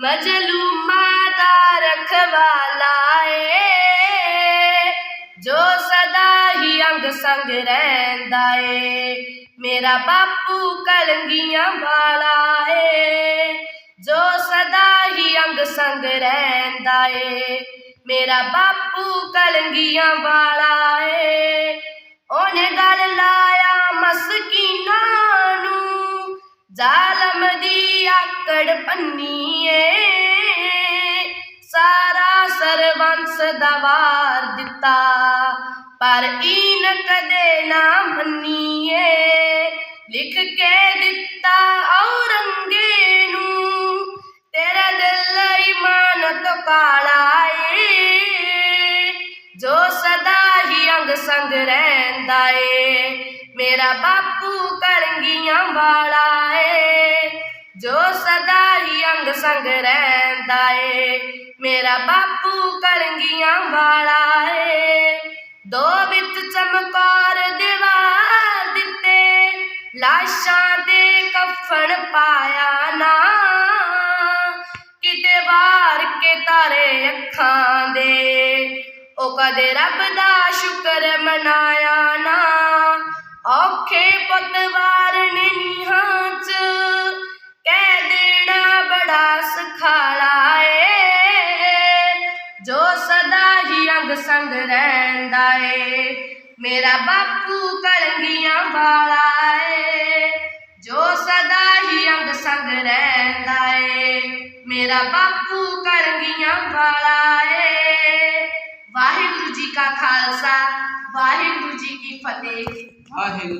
ਮਜਲੂਮਾਂ ਦਾ ਰਖਵਾਲਾ ਏ। ਜੋ ਸਦਾ ਹੀ ਅੰਗ ਸੰਗ ਰਹਿੰਦਾ ਏ। ਮੇਰਾ ਬਾਪੂ ਕਲੰਗੀਆਂ ਵਾਲਾ ਏ। ਜੋ ਸਦਾ ਹੀ ਅੰਗ ਸੰਗ ਰਹਿੰਦਾ ਏ। ਮੇਰਾ ਬਾਪੂ ਕਲੰਗੀਆਂ ਵਾਲਾ ਏ। ਆਕੜ ਪੰਨੀਏ। ਸਾਰਾ ਸਰਬੰਸ ਦਾ ਵਾਰ ਦਿੱਤਾ, ਪਰ ਈਨ ਕਦੇ ਨਾ ਮੰਨੀਏ। ਲਿਖ ਕੇ ਦਿੱਤਾ ਔਰੰਗੇ ਨੂੰ ਤੇਰਾ ਦਿਲ ਇਮਾਨ ਤੋਂ ਕਾਲਾ ਏ ਜੋ ਸਦਾ ਹੀ ਅੰਗ ਸੰਗ ਰਹਿੰਦਾ ਏ, ਮੇਰਾ ਬਾਪੂ ਕਲੰਗੀਆਂ ਵਾਲਾ ਏ। ਜੋ ਸਦਾ ਹੀ ਅੰਗ ਸੰਗ ਰਹਿੰਦਾ ਏ, ਮੇਰਾ ਬਾਪੂ ਕਲੰਗੀਆਂ ਵਾਲਾ ਏ। ਦੋ ਵਿੱਚ ਚਮਕੌਰ ਦੀਵਾਰ ਦਿੱਤੇ, ਲਾਸ਼ਾਂ ਦੇ ਕਫਨ ਪਾਇਆ ਨਾ। ਕਿਤੇ ਵਾਰ ਕੇ ਤਾਰੇ ਅੱਖਾਂ ਦੇ, ਉਹ ਕਦੇ ਰੱਬ ਦਾ ਸ਼ੁਕਰ ਬੜਾ ਸਖਾਲਾ ਜੋ ਸਦਾ ਹੀ ਅੰਗ ਸੰਗ ਰਹਿੰਦਾ ਏ। ਮੇਰਾ ਬਾਪੂ ਕਲੰਗੀਆਂ ਵਾਲਾ ਏ, ਜੋ ਸਦਾ ਹੀ ਅੰਗ ਸੰਗ ਰਹਿੰਦਾ ਏ। ਮੇਰਾ ਬਾਪੂ ਕਲੰਗੀਆਂ ਵਾਲਾ ਏ। ਵਾਹਿਗੁਰੂ ਜੀ ਕਾ ਖਾਲਸਾ, ਵਾਹਿਗੁਰੂ ਜੀ ਕੀ ਫਤਿਹ। ਵਾਹਿਗੁਰੂ